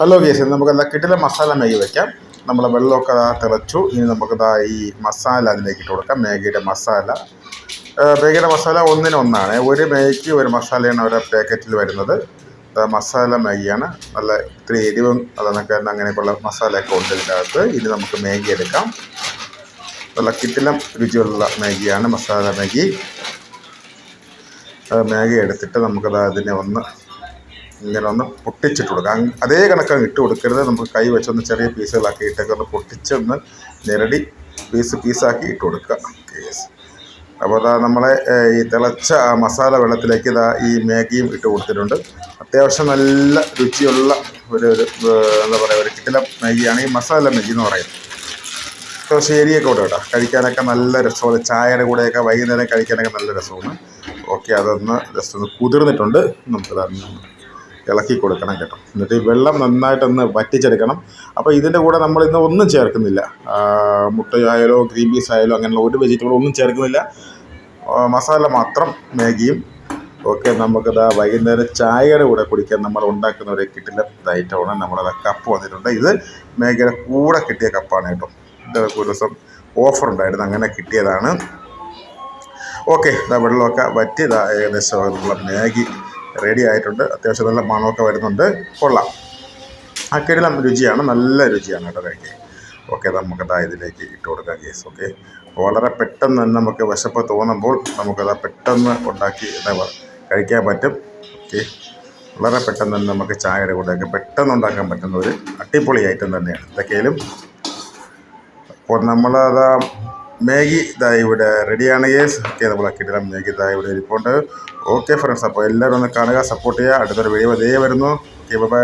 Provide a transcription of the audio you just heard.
Hello guys നമുക്ക് എന്താ കിട്ടില്ല മസാല മാഗി വെക്കാം. നമ്മളെ വെള്ളമൊക്കെ തിളച്ചു. ഇനി നമുക്കിതാ ഈ മസാല അതിലേക്ക് ഇട്ട് കൊടുക്കാം. മാഗിയുടെ മസാല. മേഗിയുടെ മസാല ഒന്നിന് ഒന്നാണ്. ഒരു മാഗിക്ക് ഒരു മസാലയാണ് ഓരോ പാക്കറ്റിൽ വരുന്നത്. മസാല മാഗിയാണ്. നല്ല ഇത്തിരി എരിവും അതൊക്കെ അങ്ങനെയൊക്കെയുള്ള മസാലയൊക്കെ ഉണ്ട് ഇതിനകത്ത്. ഇനി നമുക്ക് മാഗി എടുക്കാം. നല്ല കിട്ടിലം രുചിയുള്ള മാഗിയാണ് മസാല മാഗി. മാഗി എടുത്തിട്ട് നമുക്കത് അതിനെ ഒന്ന് ഇങ്ങനെ ഒന്ന് പൊട്ടിച്ചിട്ട് കൊടുക്കാം അതേ കണക്കാണ് ഇട്ട് കൊടുക്കരുത്. നമുക്ക് കൈ വെച്ചൊന്ന് ചെറിയ പീസുകളാക്കി ഇട്ടൊക്കെ പൊട്ടിച്ചൊന്ന് നിരടി പീസ് പീസാക്കി ഇട്ട് കൊടുക്കുക. കേസ് അപ്പോൾ അതാ നമ്മളെ ഈ തിളച്ച മസാല വെള്ളത്തിലേക്ക് ഇതാ ഈ മാഗിയും ഇട്ട് കൊടുത്തിട്ടുണ്ട്. അത്യാവശ്യം നല്ല രുചിയുള്ള ഒരു ഒരു എന്താ പറയുക ഒരു കിട്ടില മാഗിയാണ് ഈ മസാല മാഗി എന്ന് പറയുന്നത്. അത്യാവശ്യം ഏരിയൊക്കെ ഉണ്ട് കേട്ടോ. കഴിക്കാനൊക്കെ നല്ല രസമാണ്. ചായയുടെ കൂടെയൊക്കെ വൈകുന്നേരം കഴിക്കാനൊക്കെ നല്ല രസമാണ്. ഓക്കെ അതൊന്ന് ജസ്റ്റ് ഒന്ന് കുതിർന്നിട്ടുണ്ട്. നമുക്കത് ഇളക്കി കൊടുക്കണം കേട്ടോ. എന്നിട്ട് ഈ വെള്ളം നന്നായിട്ടൊന്ന് വറ്റിച്ചെടുക്കണം. അപ്പോൾ ഇതിന്റെ കൂടെ നമ്മൾ ഇന്ന് ഒന്നും ചേർക്കുന്നില്ല. മുട്ടയായാലോ ഗ്രീൻ പീസ് ആയാലോ അങ്ങനെയുള്ള ഒരു വെജിറ്റബിൾ ഒന്നും ചേർക്കുന്നില്ല. മസാല മാത്രം മാഗിയും. ഓക്കെ നമുക്കത് വൈകുന്നേരം ചായയുടെ കൂടെ കുടിക്കാൻ നമ്മൾ ഉണ്ടാക്കുന്ന ഒരു കിട്ടില്ല ഐറ്റമാണ് നമ്മളത് കപ്പ് വന്നിട്ടുണ്ട്. ഇത് മാഗിയുടെ കൂടെ കിട്ടിയ കപ്പാണ് കേട്ടോ. ഇത് ഒരു ദിവസം ഓഫർ ഉണ്ടായിരുന്നു. അങ്ങനെ കിട്ടിയതാണ്. ഓക്കെ ഇതാ വെള്ളമൊക്കെ വറ്റി ഇതാ ഏകദേശം നമ്മളെ മാഗി റെഡി ആയിട്ടുണ്ട്. അത്യാവശ്യം നല്ല മണമൊക്കെ വരുന്നുണ്ട്. കൊള്ളാം. ആ കിടിലം രുചിയാണ്. നല്ല രുചിയാണ് കേട്ടോ കഴിക്കാൻ ഓക്കെ നമുക്കതാ ഇതിലേക്ക് ഇട്ട് കൊടുക്കാം കേസ് ഓക്കെ. വളരെ പെട്ടെന്ന് തന്നെ നമുക്ക് വിശപ്പ് തോന്നുമ്പോൾ നമുക്കത് പെട്ടെന്ന് ഉണ്ടാക്കി കഴിക്കാൻ പറ്റും. ഓക്കെ. വളരെ പെട്ടെന്ന് തന്നെ നമുക്ക് ചായയുടെ കൂടെയൊക്കെ പെട്ടെന്ന് ഉണ്ടാക്കാൻ പറ്റുന്ന ഒരു അടിപൊളി ഐറ്റം തന്നെയാണ്. എന്തൊക്കെയാലും അപ്പോൾ നമ്മളത് മാഗി ഇതാ ഇവിടെ റെഡിയാണ് യേസ് ഓക്കെ നമ്മൾ കിട്ടില്ല മാഗി ഇതാ ഇവിടെ ഇരിപ്പുണ്ട്. ഓക്കെ ഫ്രണ്ട്സ് അപ്പോൾ എല്ലാവരും ഒന്ന് കാണുക സപ്പോർട്ട് ചെയ്യുക. അടുത്തൊരു വീഡിയോ ഇതേ വരുന്നു. Okay bye